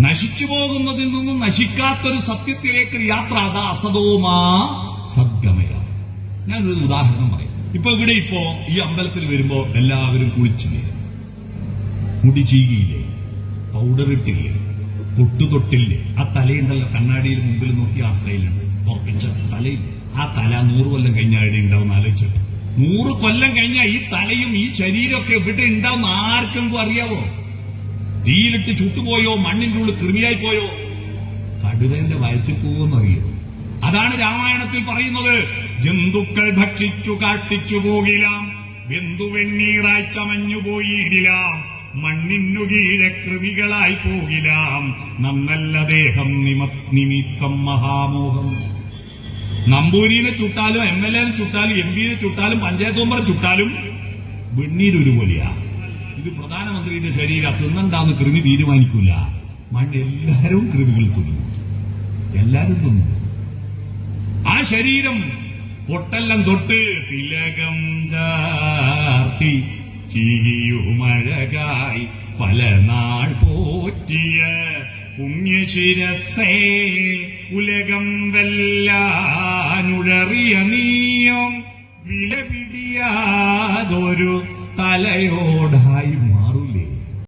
നശിച്ചു പോകുന്നതിൽ നിന്നും നശിക്കാത്തൊരു സത്യത്തിലേക്ക് യാത്ര അതാ അസതോമാ സദ്ഗമയ. ഞാനൊരു ഉദാഹരണം പറയാം. ഇപ്പൊ ഇവിടെ ഇപ്പോ ഈ അമ്പലത്തിൽ വരുമ്പോ എല്ലാവരും കുളിച്ചില്ലേ മുടി ചീകിയില്ലേ പൗഡർ ഇട്ടില്ലേ പൊട്ടു തൊട്ടില്ലേ ആ തലയുണ്ടല്ലോ കണ്ണാടിയിൽ മുമ്പിൽ നോക്കി ആ സ്റ്റൈലുണ്ട്. ഉറപ്പിച്ച തലയില്ലേ? ആ തല നൂറ് കൊല്ലം കഴിഞ്ഞാൽ അവിടെ ഉണ്ടാവും ആലോചിച്ചിട്ട്. നൂറ് കൊല്ലം കഴിഞ്ഞാൽ ഈ തലയും ഈ ശരീരമൊക്കെ ഇവിടെ ഉണ്ടാവും ആർക്കെങ്കിലും അറിയാവോ? തീയിലിട്ട് ചുട്ടുപോയോ മണ്ണിന്റെ ഉള്ളിൽ കൃമിയായി പോയോ കടുവന്റെ വയറ്റിൽ പോവെന്ന് അറിയോ അതാണ് രാമായണത്തിൽ പറയുന്നത്. ജന്തുക്കൾ ഭക്ഷിച്ചു കാട്ടിച്ചു പോകിലാം ബന്ധു വെണ്ണീറായി ചമഞ്ഞു പോയിടിലാം മണ്ണിനു കീഴെ കൃമികളായി പോകിലാം. നന്നല്ല ദേഹം നിമത് നിമിത്തം മഹാമോഹം. നമ്പൂരിനെ ചുട്ടാലും എം എൽ എനെ ചുട്ടാലും എം പിനെ ചുട്ടാലും പഞ്ചായത്ത് മെമ്പറെ ചുട്ടാലും വെണ്ണീരൊരുപോലെയാ ഇത് പ്രധാനമന്ത്രിയുടെ ശരീരം തിന്നണ്ടാന്ന് കൃമി തീരുമാനിക്കൂല. മണ്ണ് എല്ലാരും കൃമികൾ തിന്നു എല്ലാരും തിന്നു ആ ശരീരം പൊട്ടെല്ലാം തൊട്ട് തിലകം ചാർത്തി ചീയുമഴകായി പല നാൾ പോറ്റിയ പുണ്യശിരസേ ഉലകം വെല്ലാനുഴറിയ നീയം വിലപിടിയാതൊരു തലയോടായി